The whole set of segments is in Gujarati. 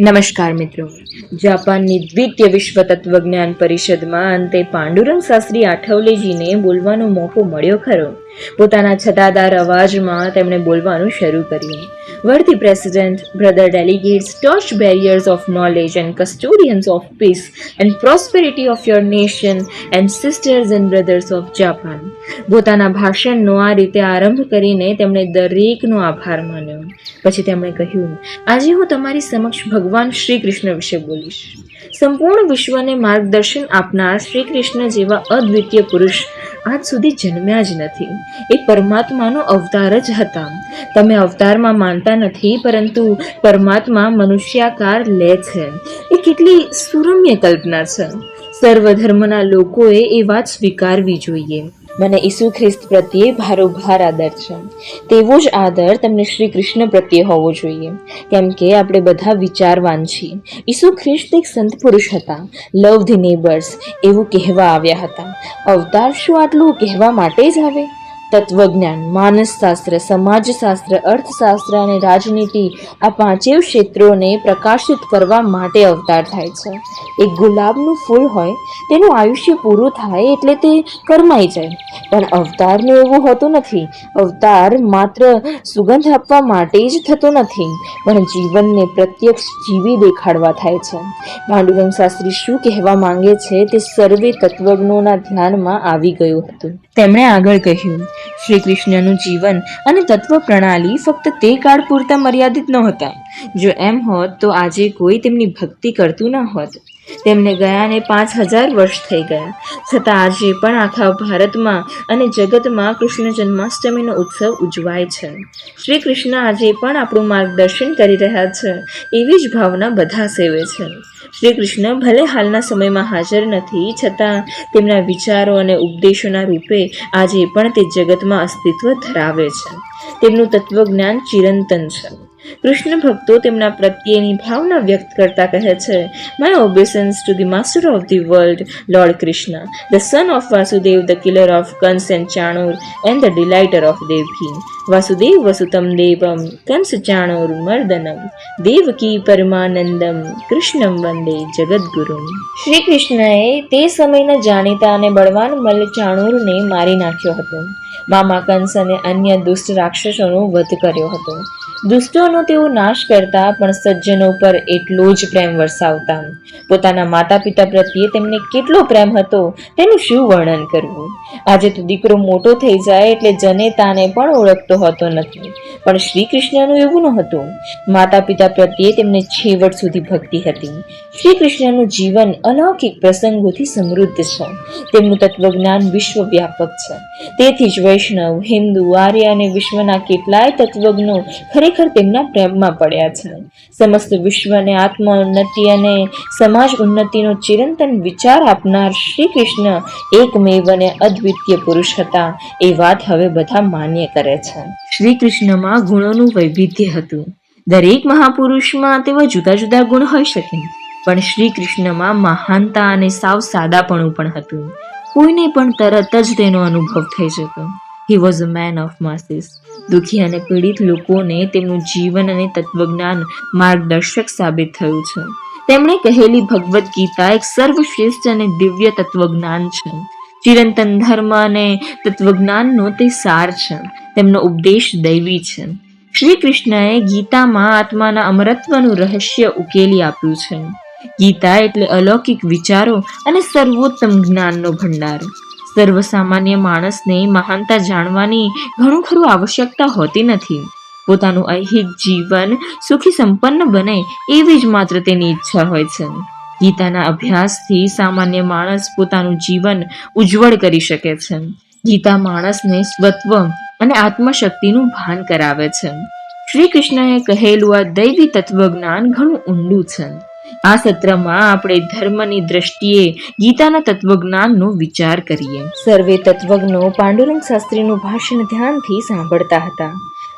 નમસ્કાર મિત્રો. જાપાનની દ્વિતીય વિશ્વ તત્વજ્ઞાન પરિષદમાં અંતે પાંડુરંગ શાસ્ત્રી આઠવલેજીને બોલવાનો મોકો મળ્યો ખરો. પોતાના છટાદાર અવાજમાં તેમણે બોલવાનું શરૂ કર્યું. Worthy president, brother delegates, torch bearers of knowledge and custodians of peace and prosperity of your nation and sisters and brothers of Japan. પોતાના ભાષણનો આ રીતે આરંભ કરીને તેમણે દરેકનો આભાર માન્યો. પછી તેમણે કહ્યું, આજે હું તમારી સમક્ષ ભગવાન શ્રી કૃષ્ણ વિશે બોલીશ. સંપૂર્ણ વિશ્વને માર્ગદર્શન આપનાર શ્રી કૃષ્ણ જેવા અદ્વિતીય પુરુષ આજ સુધી જન્મ્યા જ નથી. એ પરમાત્માનો અવતાર જ હતા. તમે અવતારમાં માનતા નથી, પરંતુ પરમાત્મા મનુષ્યાકાર લે છે. એ કેટલી સુરમ્ય કલ્પના છે. સર્વ ધર્મના લોકોએ એ વાત સ્વીકારવી જોઈએ. મને ઈસુ ખ્રિસ્ત પ્રત્યે ભારોભાર આદર છે. તેવો જ આદર તમને શ્રી કૃષ્ણ પ્રત્યે હોવો જોઈએ. કેમ કે આપણે બધા વિચારવાન છીએ. ઈસુ ખ્રિસ્ત એક સંત પુરુષ હતા. લવ ધી નેબર્સ એવું કહેવા આવ્યા હતા. અવતાર શું આટલું કહેવા માટે જ આવે? તત્વજ્ઞાન, માનસશાસ્ત્ર, સમાજશાસ્ત્ર, અર્થશાસ્ત્ર અને રાજનીતિ આ પાંચેય ક્ષેત્રોને પ્રકાશિત કરવા માટે અવતાર થાય છે. એક ગુલાબનું ફૂલ હોય, તેનું આયુષ્ય પૂરું થાય એટલે તે કરમાઈ જાય. પણ અવતારનું એવું હોતું નથી. અવતાર માત્ર સુગંધ આપવા માટે જ થતો નથી, પણ જીવનને પ્રત્યક્ષ જીવી દેખાડવા થાય છે. પાંડુરંગ શાસ્ત્રી શું કહેવા માંગે છે તે સર્વે તત્વજ્ઞોના ધ્યાનમાં આવી ગયું હતું. તેમણે આગળ કહ્યું શ્રી કૃષ્ણનું જીવન અને તત્વ પ્રણાલી ફક્ત તે કાળ પૂરતા મર્યાદિત નહોતા. જો એમ હોત તો આજે કોઈ તેમની ભક્તિ કરતું ન હોત. તેમને ગયાને પાંચ હજાર વર્ષ થઈ ગયા. છતાં આજે પણ આખા ભારતમાં અને જગતમાં કૃષ્ણ જન્માષ્ટમીનો ઉત્સવ ઉજવાય છે. શ્રી કૃષ્ણ આજે પણ આપણું માર્ગદર્શન કરી રહ્યા છે. એવી જ ભાવના બધા સેવે છે. શ્રી કૃષ્ણ ભલે હાલના સમયમાં હાજર નથી, છતાં તેમના વિચારો અને ઉપદેશોના રૂપે આજે પણ તે જગતમાં અસ્તિત્વ ધરાવે છે. તેમનું તત્વજ્ઞાન ચિરંતન છે. કૃષ્ણ ભક્તો તેમના પ્રત્યેની ભાવના વ્યક્ત કરતા કહે છે my obeisances to the master of the world Lord Krishna the son of Vasudeva the killer of Kamsa and Chanura and the delighter of Devaki Vasudev વસુતમ દેવમ કંસ ચાણુર મર્દનમ દેવકી પરમાનંદમ કૃષ્ણમ વંદે જગદગુરુમ શ્રી કૃષ્ણએ તે સમયના જાણીતા અને બળવાન મલ્લ ચાણુરને મારી નાખ્યો હતો. મામા કંસ અને અન્ય દુષ્ટ રાક્ષસોનો વધ કર્યો હતો. દુષ્ટોનો તેઓ નાશ કરતા પણ સજ્જનો પર એટલો જ પ્રેમ વરસાવતા. પોતાના માતા પિતા પ્રત્યે તેમને કેટલો પ્રેમ હતો, તેનું શું વર્ણન કરવું? આજે તો દીકરો મોટો થઈ જાય એટલે જનેતાને પણ ઓળખતો હોતો નથી. પણ શ્રી કૃષ્ણનું એવું નહોતું. માતા પિતા પ્રત્યે તેમને છેવટ સુધી ભક્તિ હતી. શ્રી કૃષ્ણનું જીવન અલૌકિક પ્રસંગોથી સમૃદ્ધ છે. તેમનું તત્વજ્ઞાન વિશ્વવ્યાપક છે. તેથી જ વૈષ્ણવ, હિન્દુ, આર્ય અને વિશ્વના કેટલાય તત્વજ્ઞો ખરેખર તેમના પ્રેમમાં પડ્યા છે. સમસ્ત વિશ્વને આત્મ ઉન્નતિ અને સમાજ ઉન્નતિનો ચિરંતન વિચાર આપનાર શ્રી કૃષ્ણ એકમેવ અને અદ્વિતીય પુરુષ હતા. એ વાત હવે બધા માન્ય કરે છે. શ્રી કૃષ્ણમાં ગુણોનું વૈવિધ્ય હતું. દરેક મહાપુરુષમાં તેવા જુદા જુદા ગુણ હોઈ શકે. પણ શ્રી કૃષ્ણમાં મહાનતા અને સાવ સાદાપણું પણ હતું. કોઈને પણ તરત જ તેનો અનુભવ થઈ જતો he was a man of masses દુઃખી અને પીડિત લોકોને તેમનું જીવન અને તત્વજ્ઞાન માર્ગદર્શક સાબિત થયું છે. તેમણે કહેલી ભગવદ્ ગીતા એક સર્વશ્રેષ્ઠ અને દિવ્ય તત્વજ્ઞાન છે. ચિરંતન ધર્મ અને તત્વજ્ઞાનનો તે સાર છે. તેમનો ઉપદેશ દૈવી છે. શ્રી કૃષ્ણએ ગીતામાં આત્માના અમરત્વનું રહસ્ય ઉકેલી આપ્યું છે. ગીતા એટલે અલૌકિક વિચારો અને સર્વોત્તમ જ્ઞાનનો ભંડાર. સર્વસામાન્ય માણસને મહાનતા જાણવાની ઘણું ખરું આવશ્યકતા હોતી નથી. પોતાનું અહિત જીવન સુખી સંપન્ન બને એવી જ માત્ર તેની ઈચ્છા હોય છે. ગીતાના અભ્યાસથી સામાન્ય માણસ પોતાનું જીવન ઉજ્જવળ કરી શકે છે. ગીતા માણસને સ્વત્વ અને આત્મશક્તિનું ભાન કરાવે છે. શ્રી કૃષ્ણએ કહેલું આ દૈવી તત્વજ્ઞાન ઘણું ઊંડું છે. આ સત્રમાં આપણે ધર્મની દ્રષ્ટિએ ગીતાના તત્વજ્ઞાનનો વિચાર કરીએ. સર્વે તત્વજ્ઞો પાંડુરંગ શાસ્ત્રીનું ભાષણ ધ્યાનથી સાંભળતા હતા.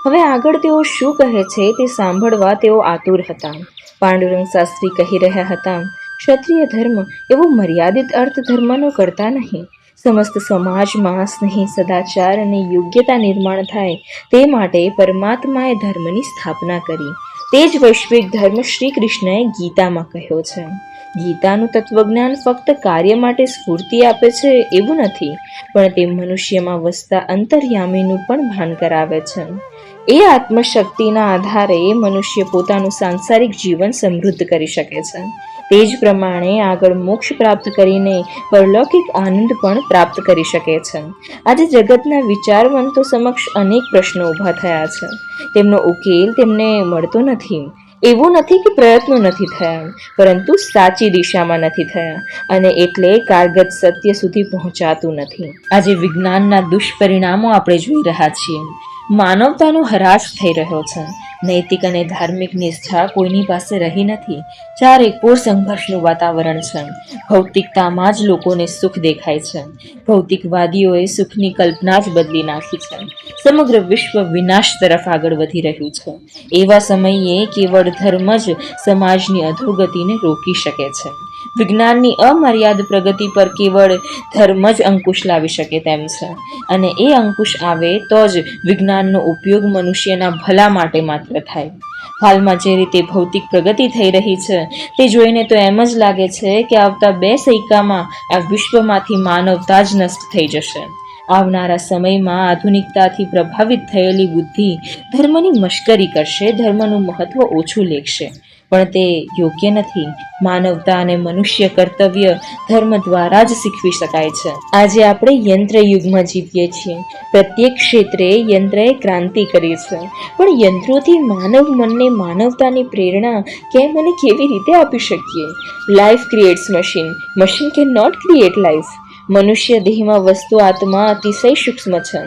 હવે આગળ તેઓ શું કહે છે તે સાંભળવા તેઓ આતુર હતા. પાંડુરંગ શાસ્ત્રી કહી રહ્યા હતા, ક્ષત્રિય ધર્મ એવો મર્યાદિત અર્થ ધર્મનો કરતા નહીં. સમસ્ત સમાજમાં સ્નેહ સદાચાર અને યોગ્યતા નિર્માણ થાય તે માટે પરમાત્માએ ધર્મની સ્થાપના કરી. તે જ વૈશ્વિક ધર્મ શ્રી કૃષ્ણએ ગીતામાં કહ્યો છે. ગીતાનું તત્વજ્ઞાન ફક્ત કાર્ય માટે સ્ફૂર્તિ આપે છે એવું નથી, પણ તે મનુષ્યમાં વસતા અંતર્યામીનું પણ ભાન કરાવે છે. એ આત્મશક્તિના આધારે મનુષ્ય પોતાનું સાંસારિક જીવન સમૃદ્ધ કરી શકે છે. તે જ પ્રમાણે આગળ મોક્ષ પ્રાપ્ત કરીને પરલૌકિક આનંદ પણ પ્રાપ્ત કરી શકે છે. આજે જગતના વિચારવંતો સમક્ષ અનેક પ્રશ્નો ઊભા થયા છે. તેમનો ઉકેલ તેમને મળતો નથી. એવું નથી કે પ્રયત્નો નથી થયા, પરંતુ સાચી દિશામાં નથી થયા અને એટલે કારગત સત્ય સુધી પહોંચાતું નથી. આજે વિજ્ઞાનના દુષ્પરિણામો આપણે જોઈ રહ્યા છીએ. માનવતાનો હરાશ થઈ રહ્યો છે. નૈતિક અને ધાર્મિક નિષ્ઠા કોઈની પાસે રહી નથી. ચારે કોર સંઘર્ષનું વાતાવરણ છે. ભૌતિકતામાં જ લોકોને સુખ દેખાય છે. ભૌતિકવાદીઓએ સુખની કલ્પના જ બદલી નાખી છે. સમગ્ર વિશ્વ વિનાશ તરફ આગળ વધી રહ્યું છે. એવા સમયે કેવળ ધર્મ જ સમાજની અધોગતિને રોકી શકે છે. વિજ્ઞાનની અમર્યાદ પ્રગતિ પર કેવળ ધર્મ જ અંકુશ લાવી શકે તેમ છે. અને એ અંકુશ આવે તો જ વિજ્ઞાનનો ઉપયોગ મનુષ્યના ભલા માટે માત્ર થાય. હાલમાં જે રીતે ભૌતિક પ્રગતિ થઈ રહી છે, તે જોઈને તો એમ જ લાગે છે કે આવતા બે સૈકામાં આ વિશ્વમાંથી માનવતા જ નષ્ટ થઈ જશે. આવનારા સમયમાં આધુનિકતાથી પ્રભાવિત થયેલી બુદ્ધિ ધર્મની મશ્કરી કરશે, ધર્મનું મહત્વ ઓછું લેખશે. પણ તે યોગ્ય નથી. માનવતા અને મનુષ્ય કર્તવ્ય ધર્મ દ્વારા જ શીખવી શકાય છે. આજે આપણે યંત્ર યુગમાં જીવીએ છીએ. પ્રત્યેક ક્ષેત્રે યંત્રએ ક્રાંતિ કરી છે. પણ યંત્રોથી માનવ મનને માનવતાની પ્રેરણા કેમ અને કેવી રીતે આપી શકીએ? Life creates machine machine can not create life મનુષ્ય દેહમાં વસ્તુ, આત્મા અતિશય સૂક્ષ્મ છે.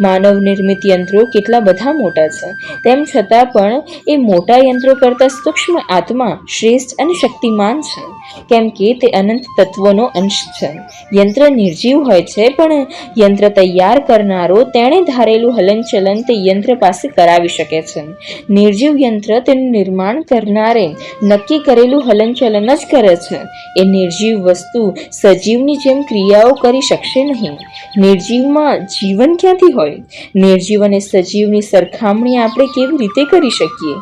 માનવ નિર્મિત યંત્રો કેટલા બધા મોટા છે. તેમ છતાં પણ એ મોટા યંત્રો કરતાં સૂક્ષ્મ આત્મા શ્રેષ્ઠ અને શક્તિમાન છે. કેમ કે તે અનંત તત્વોનો અંશ છે. યંત્ર નિર્જીવ હોય છે, પણ યંત્ર તૈયાર કરનારો તેણે ધારેલું હલનચલન તે યંત્ર પાસે કરાવી શકે છે. નિર્જીવ યંત્ર તેનું નિર્માણ કરનારે નક્કી કરેલું હલનચલન જ કરે છે. એ નિર્જીવ વસ્તુ સજીવની જેમ ક્રિયાઓ કરી શકશે નહીં. નિર્જીવમાં જીવન ક્યાંથી હોય? નિર્જીવ અને સજીવની સરખામણી આપણે કેવી રીતે કરી શકીએ?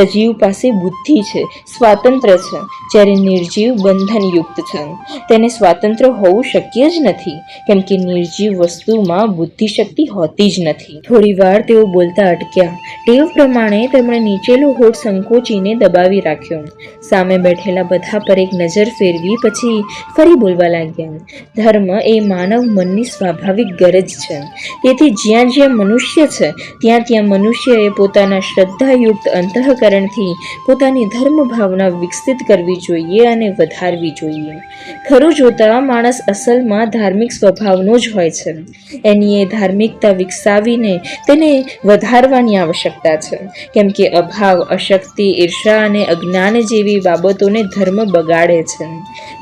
સજીવ પાસે બુદ્ધિ છે, સ્વાતંત્ર છે. જ્યારે નિર્જીવ બંધનયુક્ત છે, તેને સ્વાતંત્ર હોવું શક્ય જ નથી, કેમ કે નિર્જીવ વસ્તુમાં બુદ્ધિશક્તિ હોતી જ નથી. થોડી વાર તેઓ બોલતા અટક્યા. ટેવ પ્રમાણે તેમણે નીચેલો હોઠ સંકોચીને દબાવી રાખ્યો. સામે બેઠેલા બધા પર એક નજર ફેરવી પછી ફરી બોલવા લાગ્યા. ધર્મ એ માનવ મનની સ્વાભાવિક ગરજ છે. તેથી જ્યાં જ્યાં મનુષ્ય છે, ત્યાં ત્યાં મનુષ્યએ પોતાના શ્રદ્ધાયુક્ત અંતઃકરણથી પોતાની ધર્મ ભાવના વિકસિત કરવી જોઈએ અને વધારવી જોઈએ. ખરું જોતા માણસ અસલમાં ધાર્મિક સ્વભાવનો જ હોય છે. એની એ ધાર્મિકતા વિકસાવીને તેને વધારવાની આવશ્યકતા છે. કેમ કે અભાવ, અશક્તિ, ઈર્ષા અને અજ્ઞાન જેવી બાબતોને ધર્મ બગાડે છે.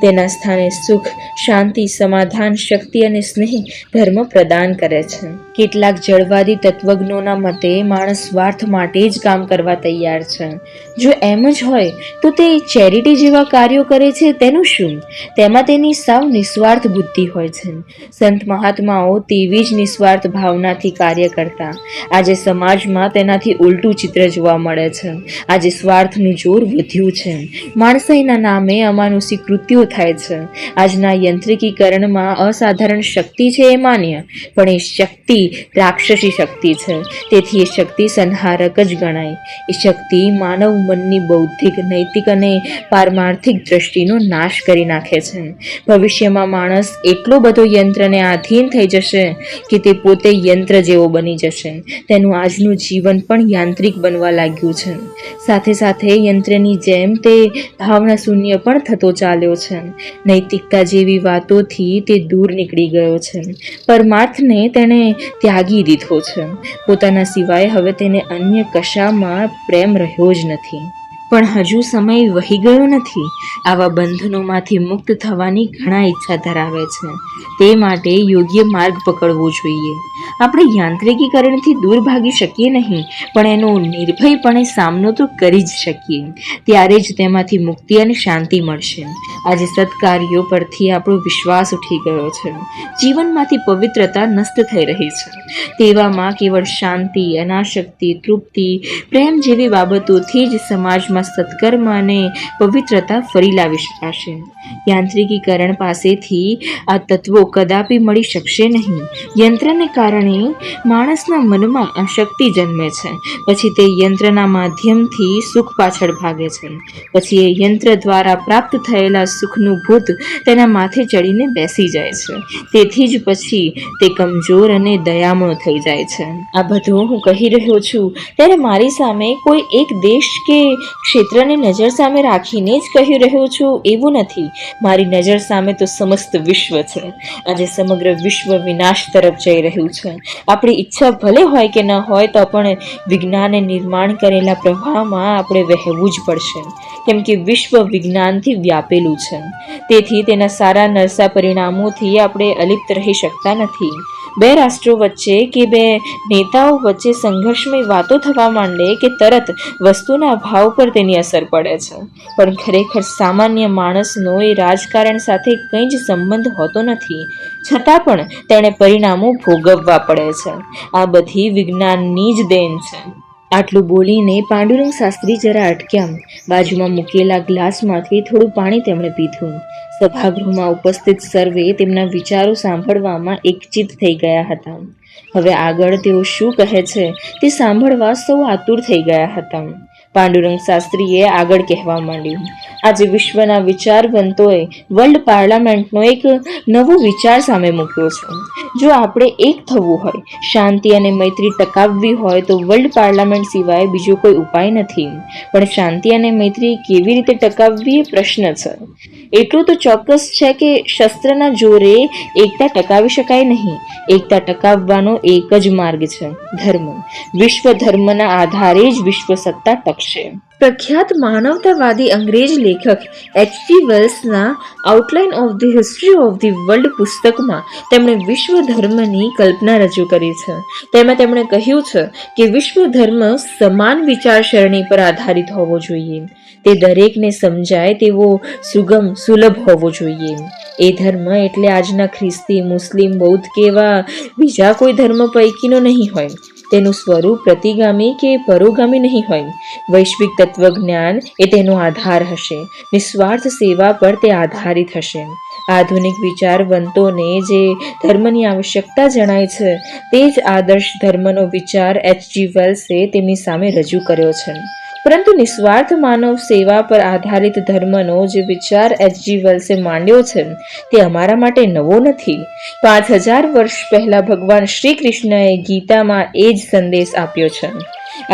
તેના સ્થાને સુખ, શાંતિ, સમાધાન શક્તિ અને સ્નેહ ધર્મ પ્રદાન કરે છે. કેટલાક જળવાદી તત્વજ્ઞોના મતે માણસ સ્વાર્થ માટે જ કામ કરવા તૈયાર છે. જો એમ જ હોય, તો તે ચેરિટી જેવા કાર્યો કરે છે તેનું શું? તેમાં તેની સાવ નિસ્વાર્થ બુદ્ધિ હોય છે. સંત મહાત્માઓ તેવી જ નિસ્વાર્થ ભાવનાથી કાર્ય કરતા. આજે સમાજમાં તેનાથી ઉલટું ચિત્ર જોવા મળે છે. આજે સ્વાર્થનું જોર વધ્યું છે. માણસાઈના નામે અમાનુષી કૃત્યો થાય છે. આજના યંત્રિકીકરણમાં અસાધારણ શક્તિ છે એ માન્ય. પણ એ શક્તિ રાક્ષસી શક્તિ છે. તેથી એ શક્તિ સંહારક જ ગણાય. એ શક્તિ માનવ મનની બૌદ્ધિક, નૈતિક અને પારમાર્થિક દ્રષ્ટિનો નાશ કરી નાખે છે. ભવિષ્યમાં માણસ એટલો બધો યંત્રને આધીન થઈ જશે કે તે પોતે યંત્ર જેવો બની જશે. તેનું આજનું જીવન પણ યાંત્રિક બનવા લાગ્યું છે. સાથે સાથે યંત્રની જેમ તે ભાવના શૂન્ય પણ થતો ચાલ્યો છે. નૈતિકતા જેવી વાતોથી તે દૂર નીકળી ગયો છે. પરમાર્થને તેણે ત્યાગી દીધો છે. પોતાના સિવાય હવે તેને અન્ય કશામાં પ્રેમ રહ્યો જ નથી. પણ હજુ સમય વહી ગયો નથી. આવા બંધનોમાંથી મુક્ત થવાની ઘણા ઈચ્છા ધરાવે છે. તે માટે યોગ્ય માર્ગ પકડવો જોઈએ. આપણે યાંત્રિકીકરણથી દૂર ભાગી શકીએ નહીં, પણ એનો નિર્ભયપણે સામનો તો કરી જ શકીએ. ત્યારે જ તેમાંથી મુક્તિ અને શાંતિ મળશે. આજે સત્કાર્યો પરથી આપણો વિશ્વાસ ઉઠી ગયો છે. જીવનમાંથી પવિત્રતા નષ્ટ થઈ રહી છે. તેવામાં કેવળ શાંતિ, અનાશક્તિ, તૃપ્તિ, પ્રેમ જેવી બાબતોથી જ સમાજમાં સત્કર્મ અને પવિત્રતા ફરી લાવી શકાશે. યાંત્રિકીકરણ પાસેથી આ તત્વો કદાપી મળી શકશે નહીં. યંત્રને કારણે માણસના મનમાં અશક્તિ જન્મે છે. પછી તે યંત્રના માધ્યમથી સુખ પાછળ ભાગે છે. પછી એ યંત્ર દ્વારા પ્રાપ્ત થયેલા સુખનું ભૂત તેના માથે ચડીને બેસી જાય છે. તેથી જ પછી તે કમજોર અને દયામણો થઈ જાય છે. આ બધું હું કહી રહ્યો છું. ત્યારે મારી સામે કોઈ એક દેશ કે ક્ષેત્રને નજર સામે રાખીને જ કહી રહ્યો છું, એવું નથી. મારી નજર સામે તો સમસ્ત વિશ્વ છે. આજે સમગ્ર વિશ્વ વિનાશ તરફ જઈ રહ્યું છે. આપણી ઈચ્છા ભલે હોય કે ન હોય, તો પણ વિજ્ઞાને નિર્માણ કરેલા પ્રવાહમાં આપણે વહેવું જ પડશે. કેમ કે વિશ્વ વિજ્ઞાનથી વ્યાપેલું છે. તેથી તેના સારા નરસા પરિણામોથી આપણે અલિપ્ત રહી શકતા નથી. બે રાષ્ટ્રો વચ્ચે કે બે નેતાઓ વચ્ચે સંઘર્ષમય વાતો થવા માંડે કે તરત વસ્તુના ભાવ પર તેની અસર પડે છે. પણ ખરેખર સામાન્ય માણસનો એ રાજકારણ સાથે કંઈ જ સંબંધ હોતો નથી. છતાં પણ તેણે પરિણામો ભોગવવા પડે છે. આ બધી વિજ્ઞાનની જ દેન છે. આટલું બોલીને પાંડુરંગ શાસ્ત્રી જરા અટક્યા. બાજુમાં મૂકેલા ગ્લાસમાંથી થોડું પાણી તેમણે પીધું. સભાગૃહમાં ઉપસ્થિત સર્વે તેમના વિચારો સાંભળવામાં એકચિત થઈ ગયા હતા. હવે આગળ તેઓ શું કહે છે તે સાંભળવા સૌ આતુર થઈ ગયા હતા. પાંડુરંગ શાસ્ત્રીએ આગળ કહેવા માંડ્યું, આજે વિશ્વના વિચારવંતોએ વર્લ્ડ પાર્લામેન્ટનો એક નવો વિચાર સામે મૂક્યો છે. જો આપણે એક થવું હોય, શાંતિ અને મૈત્રી ટકાવવી હોય તો વર્લ્ડ પાર્લામેન્ટ સિવાય બીજો કોઈ ઉપાય નથી. પણ શાંતિ અને મૈત્રી કેવી રીતે ટકાવવી એ પ્રશ્ન છે. એટલું તો ચોક્કસ છે કે શસ્ત્રના જોરે એકતા ટકાવી શકાય નહીં. એકતા ટકાવવાનો એક જ માર્ગ છે ધર્મ. વિશ્વ ધર્મના આધારે જ વિશ્વ સત્તા ટકશે. પ્રખ્યાત માનવતાવાદી અંગ્રેજ લેખક HT વેલ્સના outline of the history of the world પુસ્તકમાં તેમણે વિશ્વ ધર્મની કલ્પના રજૂ કરી છે. તેમાં તેમણે કહ્યું છે કે વિશ્વ ધર્મ સમાન વિચારસરણી પર આધારિત હોવો જોઈએ. તે દરેકને સમજાય તેવો સુગમ સુલભ હોવો જોઈએ. એ ધર્મ એટલે આજના ખ્રિસ્તી, મુસ્લિમ, બૌદ્ધ કે એવા બીજા કોઈ ધર્મ પૈકીનો નહીં હોય. તેનું સ્વરૂપ પ્રતિગામી કે પરોગામી નહીં હોય. વૈશ્વિક તત્વજ્ઞાન એ તેનો આધાર હશે. નિસ્વાર્થ સેવા પર તે આધારિત હશે. આધુનિક વિચારવંતોને જે ધર્મની આવશ્યકતા જણાય છે, તે જ આદર્શ ધર્મનો વિચાર એચજી વેલ્સે તેમની સામે રજૂ કર્યો છે. પરંતુ નિસ્વાર્થ માનવ સેવા પર આધારિત ધર્મનો જે વિચાર એચજી વેલ્સે માંડ્યો છે. તે અમારા માટે નવો નથી. પાંચ હજાર વર્ષ પહેલા ભગવાન શ્રી કૃષ્ણએ ગીતામાં એ જ સંદેશ આપ્યો છે.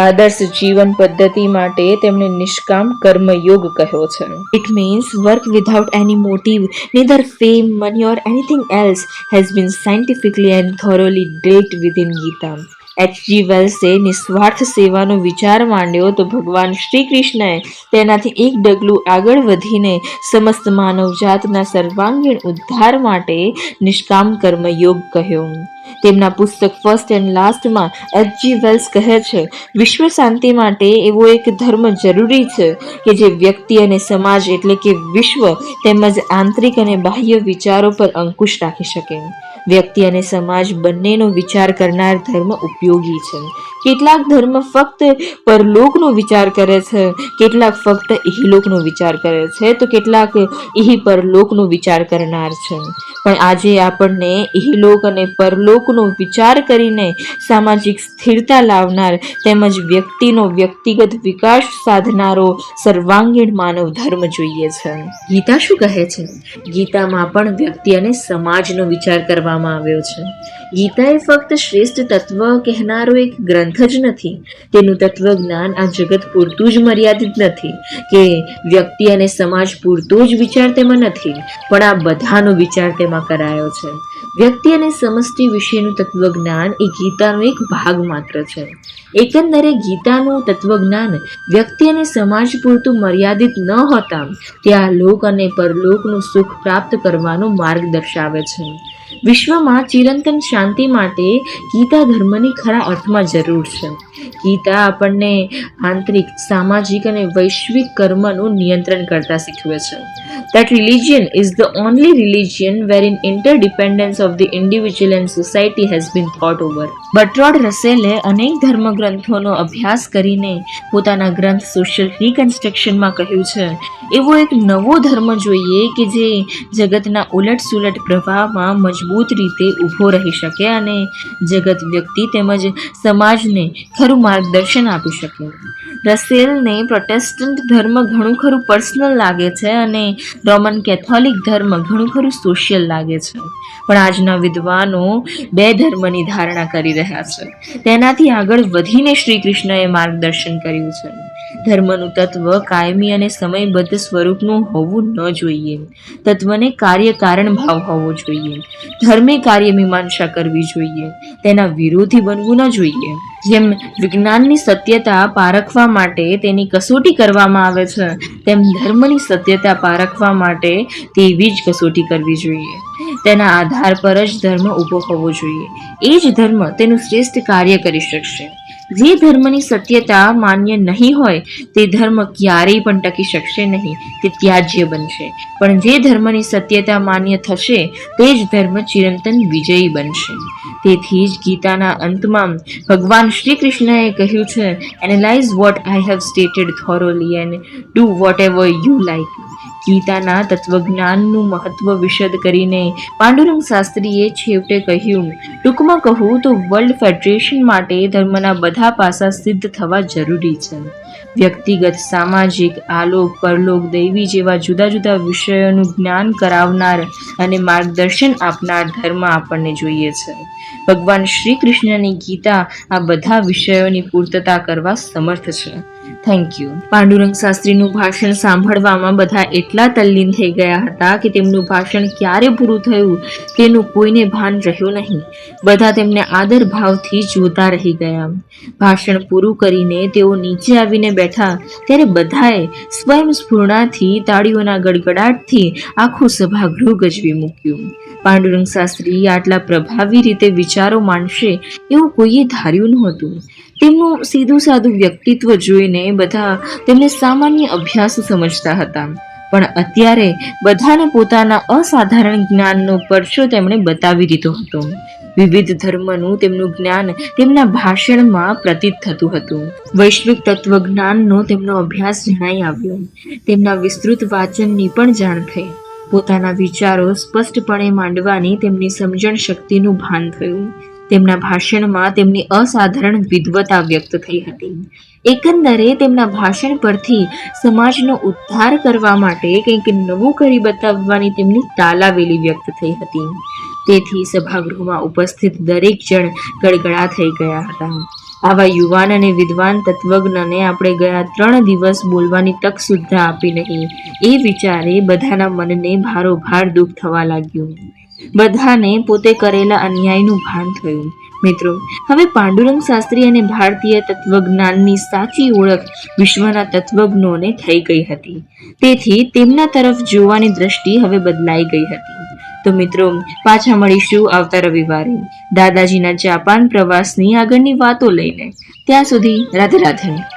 આદર્શ જીવન પદ્ધતિ માટે તેમણે નિષ્કામ કર્મયોગ કહ્યો છે. It means work without any motive neither fame money or anything else has been scientifically and thoroughly with in Gita H G વેલ્સે નિસ્વાર્થ સેવાનો વિચાર માંડ્યો તો ભગવાન શ્રી કૃષ્ણએ તેનાથી એક ડગલું આગળ વધીને સમસ્ત માનવજાતના સર્વાંગીણ ઉદ્ધાર માટે નિષ્કામ કર્મયોગ કહ્યો. તેમના પુસ્તક ફર્સ્ટ એન્ડ લાસ્ટમાં એચજી વેલ્સ કહે છે, વિશ્વ શાંતિ માટે એવો એક ધર્મ જરૂરી છે કે જે વ્યક્તિ અને સમાજ એટલે કે વિશ્વ તેમજ આંતરિક અને બાહ્ય વિચારો પર અંકુશ રાખી શકે. વ્યક્તિ અને સમાજ બંનેનો વિચાર કરનાર ધર્મ ઉપયોગી છે. કેટલાક ધર્મ ફક્ત પરલોકનો વિચાર કરે છે, કેટલાક ફક્ત ઇહલોકનો વિચાર કરે છે, તો કેટલાક ઇહી પરલોકનો વિચાર કરનાર છે. પણ આજે આપણને ઇહલોક અને પરલોકનો વિચાર કરીને સામાજિક સ્થિરતા લાવનાર તેમજ વ્યક્તિનો વ્યક્તિગત વિકાસ સાધનારો સર્વાંગીણ માનવ ધર્મ જોઈએ છે. ગીતા શું કહે છે? ગીતામાં પણ વ્યક્તિ અને સમાજનો વિચાર કરવામાં આવ્યો છે. ગીતા એ ફક્ત શ્રેષ્ઠ તત્વ કહેનારો એક ગ્રંથ જ નથી. તેનું તત્વજ્ઞાન આ જગત પૂરતું જ મર્યાદિત નથી કે વ્યક્તિ અને સમાજ પૂરતો જ વિચાર તેમાં નથી, પણ આ બધાનો વિચાર તેમાં કરાયો છે. વ્યક્તિ અને સમષ્ટિ વિશેનું તત્વજ્ઞાન એ ગીતાનો એક ભાગ માત્ર છે. એકંદરે ગીતાનું તત્વજ્ઞાન વ્યક્તિ અને સમાજ પૂરતું મર્યાદિત ન હોતા ત્યાં લોક અને પરલોકનું સુખ પ્રાપ્ત કરવાનો માર્ગ દર્શાવે છે. વિશ્વમાં ચિરંતન શાંતિ માટે ગીતા ધર્મની ખરા અર્થમાં જરૂર છે. ગીતા આપણને આંતરિક, સામાજિક અને વૈશ્વિક કર્મનું નિયંત્રણ કરતા શીખવે છે. That religion is the only religion wherein interdependence of the individual and society has been thought over Bertrand રસેલે અનેક ધર્મગ્રંથોનો અભ્યાસ કરીને પોતાના ગ્રંથ સોશિયલ રિકન્સ્ટ્રક્શનમાં કહ્યું છે. એવો એક નવો ધર્મ જોઈએ કે જે જગતના ઉલટસુલટ પ્રવાહમાં પ્રવાહમાં મજબૂત રીતે ઊભો રહી શકે અને જગત વ્યક્તિ તેમજ સમાજને ખરું માર્ગદર્શન આપી શકે. રસેલને પ્રોટેસ્ટન્ટ ધર્મ ઘણું ખરું પર્સનલ લાગે છે અને રોમન કેથોલિક ધર્મ ઘણું ખરું સોશિયલ લાગે છે. પણ આજના વિદ્વાનો બે ધર્મની ધારણા કરી રહ્યા છે. તેનાથી આગળ વધીને શ્રી કૃષ્ણએ માર્ગદર્શન કર્યું છે. ધર્મનું તત્વ કાયમી અને સમયબદ્ધ સ્વરૂપનું હોવું ન જોઈએ. તત્વને કાર્ય કારણ ભાવ હોવો જોઈએ. ધર્મે કાર્ય મીમાંસા કરવી જોઈએ. તેના વિરોધી બનવું ન જોઈએ. જેમ વિજ્ઞાનની સત્યતા પારખવા માટે તેની કસોટી કરવામાં આવે છે, તેમ ધર્મની સત્યતા પારખવા માટે તેવી જ કસોટી કરવી જોઈએ. તેના આધાર પર જ ધર્મ ઊભો હોવો જોઈએ. એ જ ધર્મ તેનું શ્રેષ્ઠ કાર્ય કરી શકશે. જે ધર્મની સત્યતા માન્ય નહીં હોય, તે ધર્મ ક્યારેય પણ ટકી શકશે નહીં, તે ત્યાજ્ય બનશે. પણ જે ધર્મની સત્યતા માન્ય થશે, તે જ ધર્મ ચિરંતન વિજયી બનશે. તેથી જ ગીતાના અંતમાં ભગવાન શ્રી કૃષ્ણએ કહ્યું છે analyse what I have stated thoroughly and do whatever you like ગીતાના તત્વજ્ઞાનનું મહત્વ વિશદ કરીને પાંડુરંગ શાસ્ત્રીએ છેવટે કહ્યું, ટૂંકમાં કહું તો વર્લ્ડ ફેડરેશન માટે ધર્મના બધા પાસા સિદ્ધ થવા જરૂરી છે. વ્યક્તિગત, સામાજિક, આલોક, પરલોક, દૈવી જેવા જુદા જુદા વિષયોનું જ્ઞાન કરાવનાર અને માર્ગદર્શન આપનાર ધર્મ આપણને જોઈએ છે. ભગવાન શ્રી કૃષ્ણની ગીતા આ બધા વિષયોની પૂર્તતા કરવા સમર્થ છે. થેન્ક યુ પાંડુરંગ શાસ્ત્રીનું ભાષણ સાંભળવામાં બધા એટલા તલ્લીન થઈ ગયા હતા કે તેમનું ભાષણ ક્યારે પૂરું થયું તેનું કોઈને ભાન રહ્યું નહીં. બધા તેમને આદર ભાવથી જોતા રહી ગયા. ભાષણ પૂરું કરીને તેઓ નીચે આવીને બેઠા. ત્યારે બધાએ સ્વયં સ્ફૂર્ણાથી, તાળીઓના ગડગડાટથી આખું સભાગૃહ ગજવી મૂક્યું. પાંડુરંગ શાસ્ત્રી આટલા પ્રભાવી રીતે વિચારો માનશે એવું કોઈએ ધાર્યું નહોતું. તેમનું સીધું સાદું વ્યક્તિત્વ જોઈને બધા તેમને સામાન્ય અભ્યાસ સમજતા હતા. પણ અત્યારે બધાને પોતાના અસાધારણ જ્ઞાનનો પરચો તેમણે બતાવી દીધો હતો. વિવિધ ધર્મનું તેમનું જ્ઞાન તેમના ભાષણમાં પ્રતીત થતું હતું. વૈશ્વિક તત્વજ્ઞાનનો તેમનો અભ્યાસ જણાઈ આવ્યો. તેમના વિસ્તૃત વાંચનની પણ જાણ થઈ. પોતાના વિચારો સ્પષ્ટપણે માંડવાની તેમની સમજણ શક્તિનું ભાન થયું. તેમના ભાષણમાં તેમની અસાધારણ વિદ્વતા વ્યક્ત થઈ હતી. એકંદરે તેમના ભાષણ પરથી સમાજનો ઉદ્ધાર કરવા માટે કંઈક નવું કરી બતાવવાની તેમની તાલાવેલી વ્યક્ત થઈ હતી. તેથી સભાગૃહમાં ઉપસ્થિત દરેક જણ ગડગડા થઈ ગયા હતા. આવા યુવાન અને વિદ્વાન તત્વજ્ઞને આપણે ગયા ત્રણ દિવસ બોલવાની તક સુદ્ધા આપી નહીં. એ વિચારે બધાના મનને ભારોભાર દુઃખ થવા લાગ્યું. બધાને પોતે કરેલા અન્યાયનું ભાન થયું. મિત્રો, હવે પાંડુરંગ શાસ્ત્રી અને ભારતીય તત્વજ્ઞાનની સાચી ઓળખ વિશ્વના તત્વજ્ઞોને થઈ ગઈ હતી. તેથી તેમના તરફ જોવાની દ્રષ્ટિ હવે બદલાઈ ગઈ હતી. તો મિત્રો, પાછા મળીશું આવતા રવિવારે. દાદાજીના જાપાન પ્રવાસની આગળની વાતો લઈને. ત્યાં સુધી રાધે રાધે.